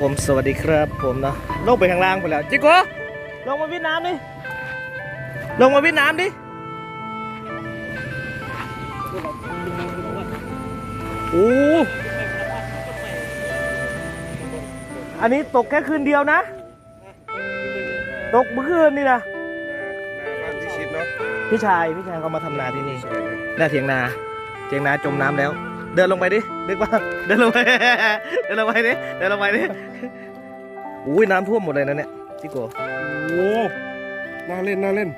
ผมสวัสดีครับผมนะลงไปข้างล่างไปแล้วจิโกลงมาวิดน้ำดิลงมาวิดน้ำดิโอ้อันนี้ตกแค่คืนเดียวนะ ตกเมื่อคืนนี่นะบ้านพิชิตเนาะพี่ชายพี่ชายเขามาทำนาที่นี่หน้าเถียงนาเถียงนาจมน้ำแล้ว เดินลงไปดินึกว่าเดินลงไปเดินลงไปดิเดินลงไปดิอุ้ยน้ำท่วมหมดเลยนะเนี่ยจิโกโอ้น่าเล่นน่าเล่น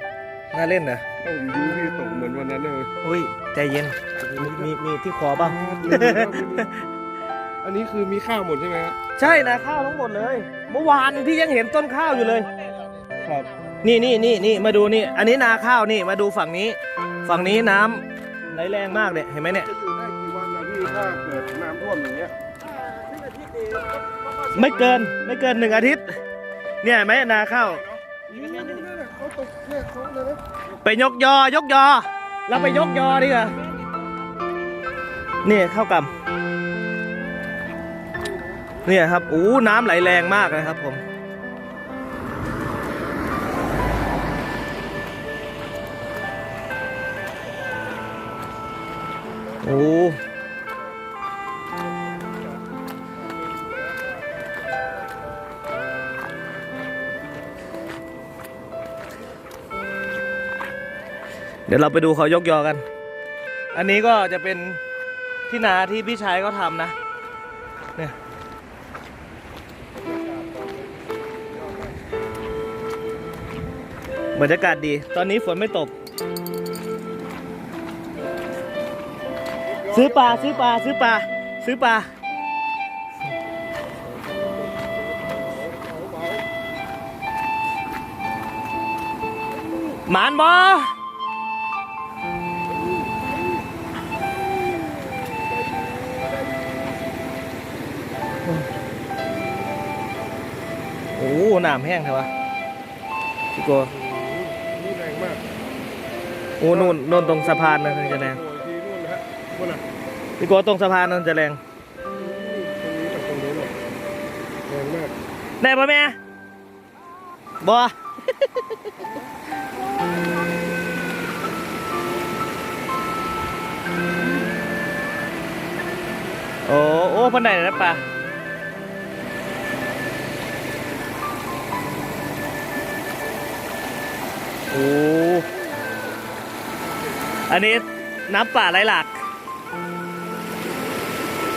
น่าเล่นนะถ้าผมดูพี่ตกเหมือนวันนั้นเลยอุ้ยใจเย็นมีมีมีที่คอบ้างอันนี้คือมีข้าวหมดใช่ไหมครับใช่นะข้าวทั้งหมดเลย เมื่อวานพี่ยังเห็นต้นข้าวอยู่เลย ครับ นี่นี่นี่นี่มาดูนี่ อันนี้นาข้าวนี่มาดูฝั่งนี้ ฝั่งนี้น้ำไหลแรงมากเนี่ยเห็นไหมเนี่ย ถ้าเกิดน้ำท่วมอย่างเงี้ยไม่เกินไม่เกินหนึ่งอาทิตย์ เนี่ยเห็นไหมนาข้าวเขาตกแค่เขาเลยนะไปยกยอยกยอเราไปยกยอดีกว่านี่ข้าวกำเนี่ยครับอู้น้ำไหลแรงมากนะครับผมโอ้ ดี๋ยวเราไปดูเขายกยอกัน อันนี้ก็จะเป็นที่นาที่พี่ชายเขาทำนะ เนี่ยบรรยากาศดี ตอนนี้ฝนไม่ตก ซื้อปลาซื้อปลาซื้อปลาซื้อปลาหมานบอ หน้ำแห้งเถอะวะพี่โกนี่แรงมากโอ้นู่นนู่นตรงสะพานนั่นจะแรงโอ้ยทีนู่นนะฮะนู่นน่ะพี่โกตรงสะพานนั่นจะแรงตรงนี้กับตรงนู้นน่ะแรงมากได้ปะแม่บอโอ้โอ้พันใดนะป่ะ โอ้อันนี้น้ำป่าไหลหลาก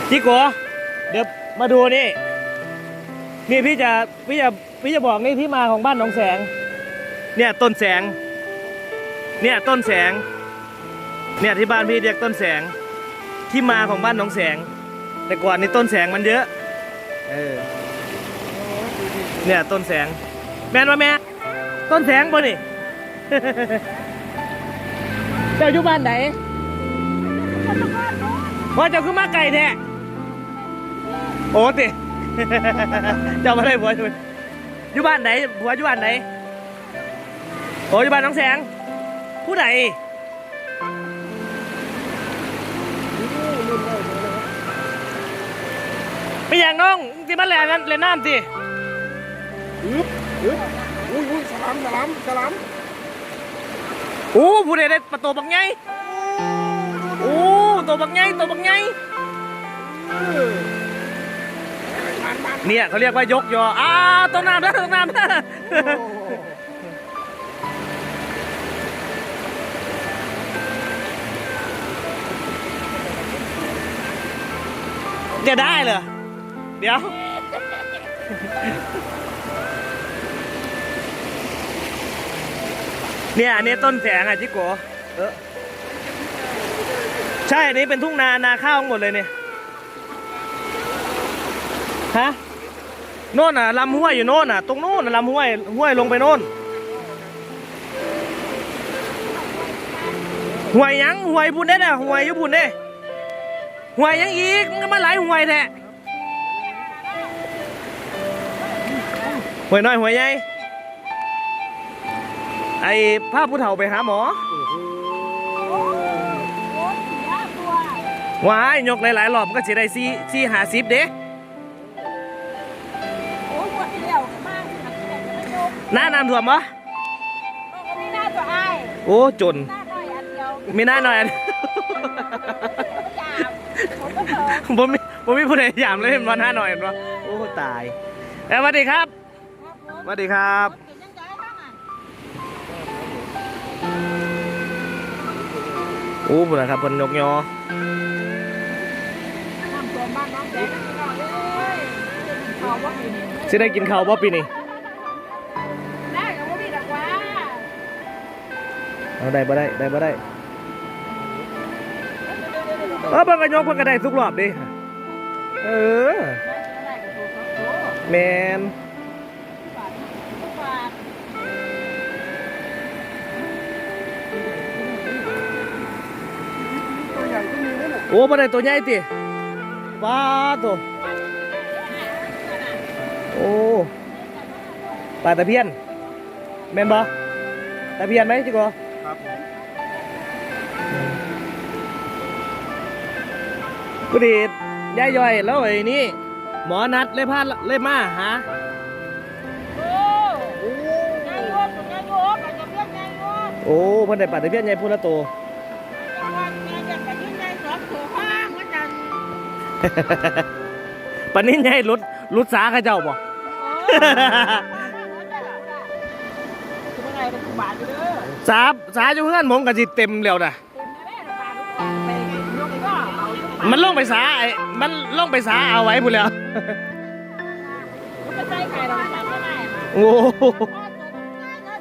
จิโกเดี๋ยวมาดูนี่ นี่พี่จะพี่จะพี่จะบอกนี่ที่มาของบ้านหนองแสง เนี่ยต้นแสง เนี่ยต้นแสง เนี่ยที่บ้านพี่เรียกต้นแสง ที่มาของบ้านหนองแสง แต่ก่อนนี่ต้นแสงมันเยอะ เออ เนี่ยต้นแสง แม่นว่าแม่ ต้นแสงป่ะนี่ เจ้าอยู่บ้านไหนว่าเจ้าคือมาไก่แท้โอ้ติเจ้ามาได้ผัวใช่ไหมอยู่บ้านไหนผัวอยู่บ้านไหนโอ้อยู่บ้านหน้องแสง ผู้ใดไปอย่างน้องที่มันแหลนเล่นน้ำสิอึ๊บอึ๊บอุ้ยอุ้ยสลามสลามสลาม โอ้ผู้ใดได้ประตูบักไงโอ้ตัวบักไงตัวบักไงเนี่ยเขาเรียกว่ายกยออ้าวตรงน้ำนะตรงน้ำนะจะได้เหรอ เดี๋ยว เนี่ยอันนี้ต้นแสงอะจิโกเออใช่ อันนี้เป็นทุ่งนานาข้าวทั้งหมดเลยเนี่ย ฮะ โน่นอะลำห้วยอยู่โน่นอะ ตรงโน่นอะลำห้วยห้วยลงไปโน่นห้วยยังห้วยพุ่นได้น่ะห้วยยู่พุ่นเด้ห้วยยังอีกมันก็มาหลายห้วยแท้ห้วยน้อยห้วยใหญ่ ไอ้พาผู้เฒ่าไปหาหมอว้ายยกหลายๆรอบมันก็สิได้สี่สี่หาสิบเด้หน้าน้ำท่วมปะก็มีหน้าตัวอ้ายโอ้จนหน้าหน่อยอันเดียวมีหน้าหน่อยยามผมก็เถอะผมมีผมมีผู้ใดยามเลยเห็นวันห้าหน่อยเห็นปะโอ้ตายเอ้ยสวัสดีครับครับผมสวัสดีครับ อ้บุญนะครับเพนยกยอน้ำท่วมบ้านน้องแดงนี่ก่อนเลยเขาว่าปีนี้สิได้กินข้าวบ่ปีนี้ได้กับว่ามีดอกว่าเอาได้บ่ได้ได้บ่ได้เออเพิ่นก็ยกเพิ่นก็ได้ทุกรอบดิเออได้กับตัวเขาโอ้แมน ก็มีนั่นแหละโอ้บ่ได้ตัวใหญ่ติว้าตัว โอ้ปลาตะเพียนแม่นบ่ตะเพียนไหมจิโกครับผมกูดียายย่อยแล้วไอ้นี่ หมอนัดเลยพาเลยมาหาโอ้ยายโยกยายโยกอาจจะเรียกยายโยกโอ้เพิ่นได้ปลาตะเพียนใหญ่พุ่นละตัว ปลานิ่นใหญ่รุดรุดสาเขาเจ้าบ่โอ้คือเมื่อไงเป็นบาทอยู่เด้อสาสาอยู่เฮือนผมก็สิเต็มแล้วน่ะเต็มแน่ๆบาทไปยกก็เอาอยู่บาทมันลงไปสาไอ้มันลงไปสาเอาไว้พุ่นแล้วมันไม่ใช่ใครเราจำไม่ได้มาโอ้โห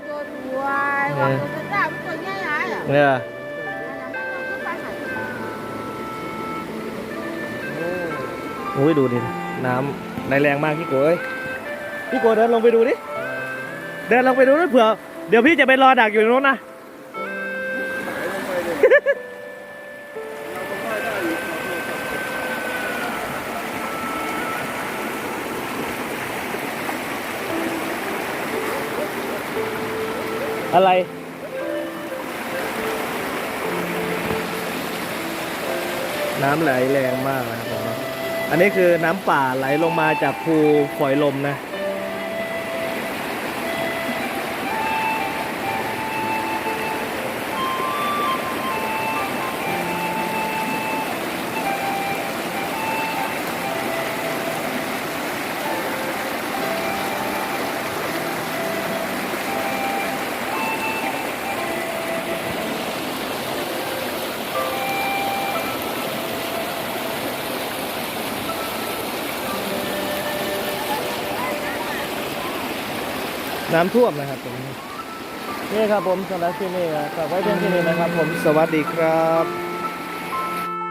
โดนหัวว่าตัวจ้ามันตัวใหญ่หายอะเนี่ย อ้ยดูดิน้ำไหลแรงมากพี่โกเอ้ยพี่โกเดินลงไปดูดิเดินลงไปดูด้วยเผื่อเดี๋ยวพี่จะไปรอดักอยู่ตรงนู้นนะอยู่ครับอะไร น้ำไหลแรงมากนะครับผม อันนี้คือน้ำป่าไหลลงมาจากภูฝอยลมนะ น้ำท่วมนะครับตรงนี้นี่ครับผมสำหรับที่นี่ฝากไว้เพียงที่นี้นะครับผมสวัสดีครับ